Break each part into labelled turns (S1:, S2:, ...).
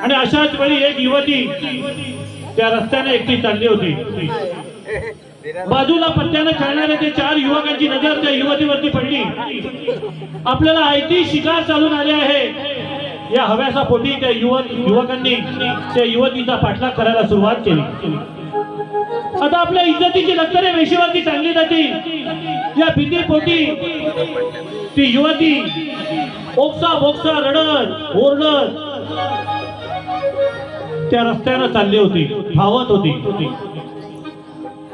S1: आणि अशाच वेळी एक युवती त्या रस्त्याने एकटी चालली होती. बाजूला पत्त्याने खेळणारे ते चार युवकांची नजर त्या युवतीवरती पडली. आपल्याला आयती शिकार चालून आले आहे. या हव्यासा पोटी त्या युवक युवकांनी त्या युवतीचा पाठलाग करायला सुरुवात केली. आता आपल्या इज्जतीची लक्तरे वेशीवरती चांगली जातील. या भीतीपोटी ती युवती ओक्सा बोक्सा रडत ओरडत त्या रस्त्यानं चालली होती धावत होती.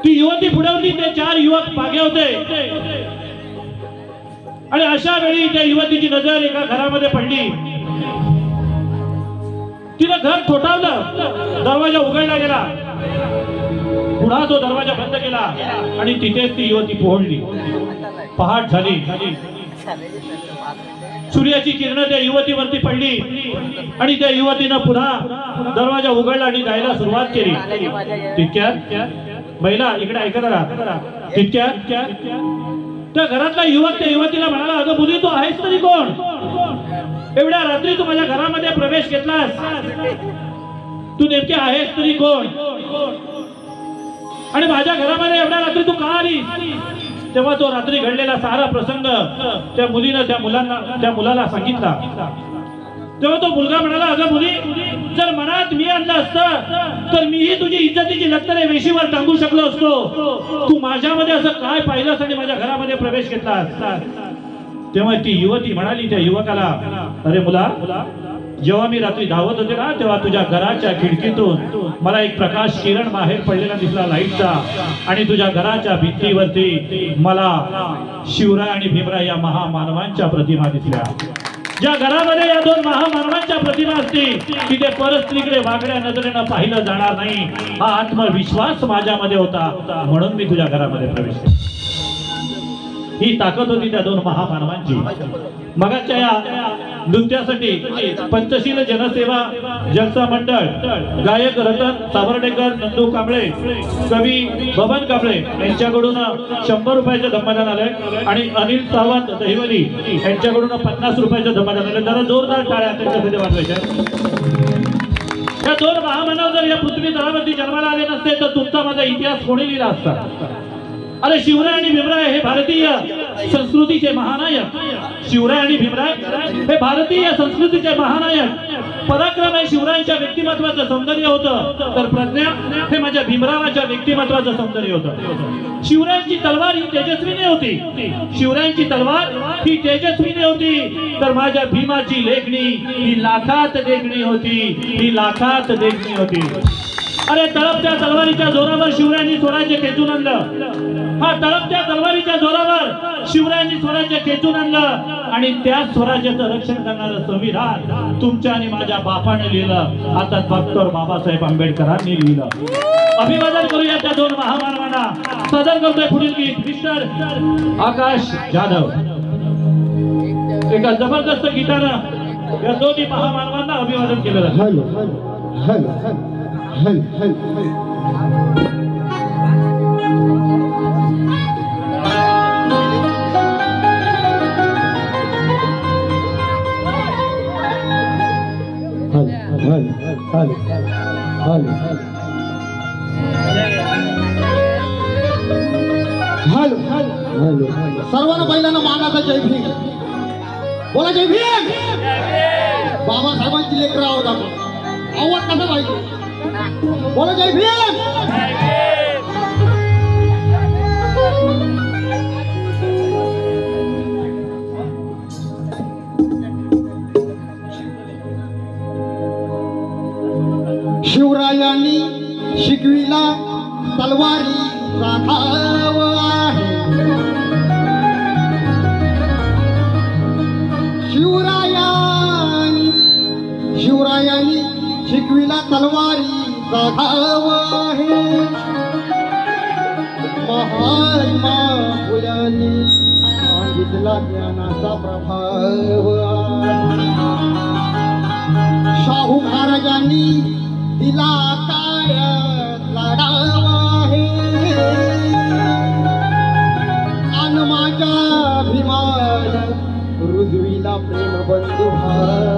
S1: ती युवती पुढे होती ते चार युवक मागे होते. आणि अशा वेळी त्या युवतीची नजर एका घरामध्ये पडली. तिनं घर ठोठावलं दरवाजा उघडला गेला. पुन्हा तो दरवाजा बंद केला आणि तिथेच ती युवती पोहोडली. पहाट झाली. सूर्याची किरण त्या युवतीवरती पडली. आणि त्या युवतीनं पुन्हा दरवाजा उघडला आणि जायला सुरुवात केली. तितक्यात महिला इकडे ऐकत राहा तितक्यात त्या घरातला युवक त्या युवतीला म्हणाला अगं मुली तू आहेस तरी कोण? एवढ्या रात्री तू माझ्या घरामध्ये प्रवेश घेतलास. तू नेमके आहेस तरी कोण? आणि माझ्या घरामध्ये एवढ्या रात्री तू का आली तेव्हा तो रात्री घडलेला सारा प्रसंग त्या मुलीनं त्या मुलांना त्या मुलाला सांगितला. तेव्हा तो मुलगा म्हणाला अगं मुली जर मनात मी आणलं असतं तर मीही तुझी इज्जतीची लक्तरे वेशीवर टांगू शकलो असतो. तू माझ्यामध्ये असं काय पाहिलंस आणि माझ्या घरामध्ये प्रवेश घेतलास? तेव्हा ती युवती म्हणाली त्या युवकाला अरे मुला जेव्हा मी रात्री धावत होते ना तेव्हा तुझ्या घराच्या खिडकीतून मला एक प्रकाश किरण बाहेर पडलेला दिसला लाईटचा. आणि तुझ्या घराच्या भिंतीवरती मला शिवराय आणि भीमराय या महामानवांच्या प्रतिमा दिसल्या. ज्या घरामध्ये या दोन महामानवांच्या प्रतिमा असतील तिथे परस्त्रीकडे वागड्या नजरेनं पाहिलं जाणार नाही. हा आत्मविश्वास माझ्यामध्ये होता. म्हणून मी तुझ्या घरामध्ये प्रवेश केला. ही ताकद होती त्या दोन महामानवांची. मगाच्या या नृत्यासाठी पंचशील जनसेवा जनता मंडळ गायक रतन सावर्डेकर नंदू कांबळे कवी बबन कांबळे यांच्याकडून शंभर रुपयाचं धम्मदान आलंय. आणि अनिल सावंत दहिवली यांच्याकडून पन्नास रुपयाचं धम्मदान आलंय. जरा जोरदार टाळ्या त्यांच्यासाठी वाजवायच्या. या दोन महामानव जर या पृथ्वी तळावरती जन्माला आले नसते तर तुमचा माझा इतिहास कोणी लिहिला असता? अरे शिवराय आणि भीमराय हे भारतीय संस्कृतीचे महानायक. शिवराय आणि भीमराय हे भारतीय संस्कृतीचे महानायक. पराक्रम हे शिवरायांच्या व्यक्तिमत्वाचं सौंदर्य होतं. तर प्रज्ञा हे माझ्या भीमरावाच्या व्यक्तिमत्वाचं सौंदर्य होतं. शिवरायांची तलवार ही तेजस्वीने होती. शिवरायांची तलवार ही तेजस्वीने होती. तर माझ्या भीमाची लेखणी ही लाखात देखणी होती. ही लाखात देखणी होती. अरे तळपत्या तलवारीच्या जोरावर शिवरायांनी स्वराज्य खेचून आणलं. हा तळपत्या तलवारीच्या जोरावर शिवरायांनी स्वराज्य खेचून आणलं. आणि त्या स्वराज्याचं रक्षण करणारं संविधान तुमच्या आणि माझ्या बापाने लिहिलं. आता डॉक्टर बाबासाहेब आंबेडकरांनी लिहिलं. अभिवादन करूया त्या दोन महामानवांना. सदर करतोय पुढील गीत. मिस्टर आकाश जाधव. एका जबरदस्त गीतानं या दोन्ही महामानवांना अभिवादन केलं hello
S2: hello hello. Hello hello hello hello hello सर्वांना पहिल्यांदा मानाचा जय भीम. बोला जय भीम. बाबासाहेबांची लेकरं आहोत आपण. आवाज कसा पाहिजे? बोला जय भीम शिवरायांनी शिकविला तलवारी राखाव तलवारी जाघाव आहे. महात्मा फुलांनी सांगितला ज्ञानाचा प्रभाव. शाहू महाराजांनी दिला काय लढाव आहे. अन माझ्या अभिमान रुजविला प्रेम बंधू भाव.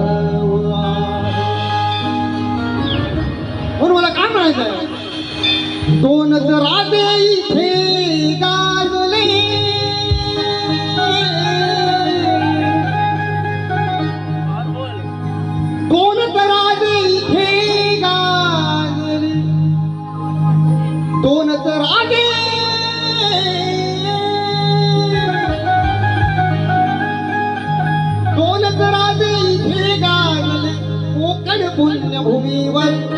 S2: माग दोन राधे इथे गाजले. दोन राधे इथे गाजले. दोन राधे दोन राधे इथे गाजले. कोकण पुण्यभूमीवर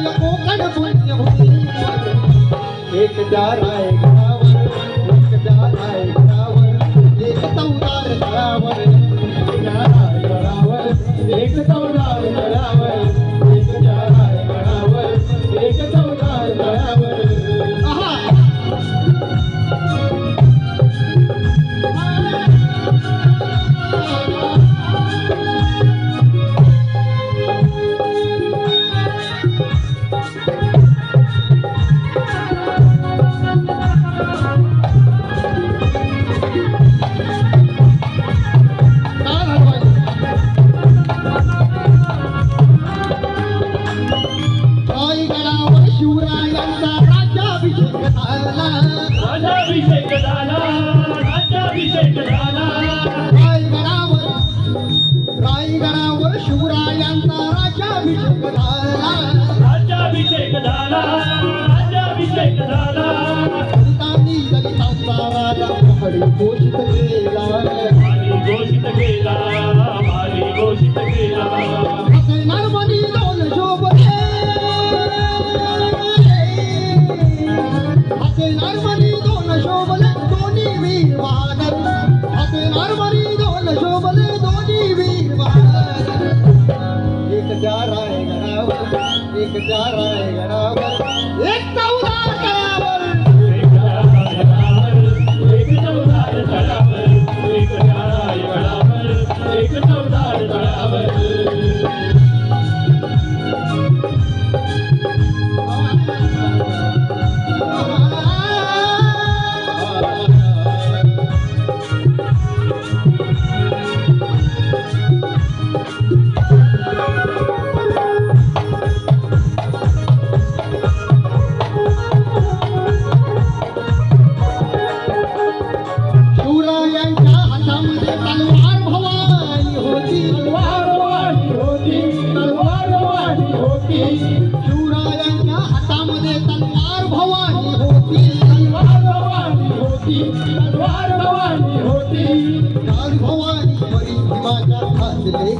S2: एकता उदार करावर एकता la एक जा प्यारा एक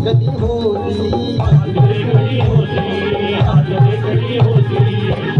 S2: گدي هويي گدي هويي هٿ له گدي هويي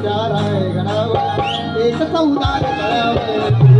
S2: विचार आहे घडावर एक
S1: चौदार
S2: कळावं